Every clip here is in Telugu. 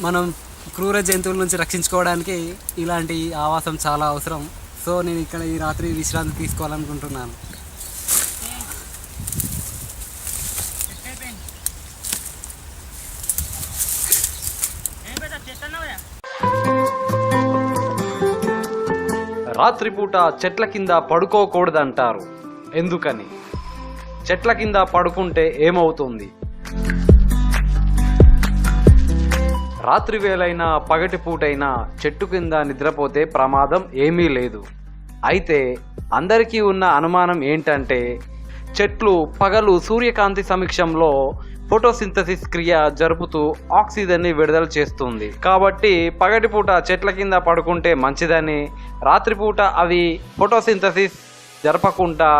మనం క్రూర జంతువుల నుంచి రక్షించుకోవడానికి ఇలాంటి ఆవాసం చాలా అవసరం. సో నేను ఇక్కడ ఈ రాత్రి విశ్రాంతి తీసుకోవాలనుకుంటున్నాను. రాత్రిపూట చెట్ల కింద పడుకోకూడదంటారు. ఎందుకని? చెట్ల కింద పడుకుంటే ఏమవుతుంది? రాత్రి వేలైనా పగటి పూటైనా చెట్టు కింద నిద్రపోతే ప్రమాదం ఏమీ లేదు. అయితే అందరికీ ఉన్న అనుమానం ఏంటంటే చెట్లు పగలు సూర్యకాంతి సమీక్షంలో ఫోటోసింథసిస్ క్రియ జరుపుతూ ఆక్సిజన్ని విడుదల చేస్తుంది. కాబట్టి పగటిపూట చెట్ల కింద పడుకుంటే మంచిదని రాత్రిపూట అవి ఫోటోసింథసిస్ జరపకుండా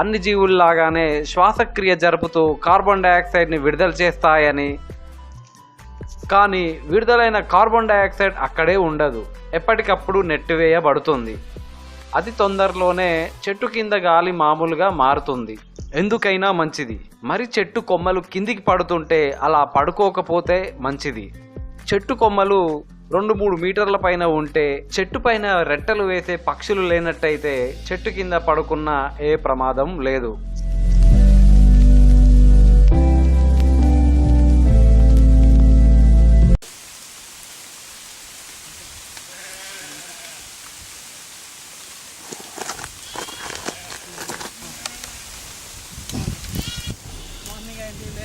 అన్ని జీవుల్లాగానే శ్వాసక్రియ జరుపుతూ కార్బన్ డయాక్సైడ్ని విడుదల చేస్తాయని కానీ విడుదలైన కార్బన్ డయాక్సైడ్ అక్కడే ఉండదు. ఎప్పటికప్పుడు నెట్టివేయబడుతుంది అతి తొందరలోనే చెట్టు కింద గాలి మామూలుగా మారుతుంది. ఎందుకైనా మంచిది. మరి చెట్టు కొమ్మలు కిందికి పడుతుంటే అలా పడుకోకపోతే మంచిది. చెట్టు కొమ్మలు రెండు మూడు మీటర్ల పైన ఉంటే చెట్టు పైన రెట్టలు వేసే పక్షులు లేనట్టయితే చెట్టు కింద పడుకున్న ఏ ప్రమాదం లేదు.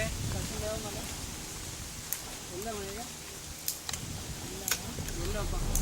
മലേ കസിൻ്റെ മല എന്താ മലക എല്ലാപ്പാ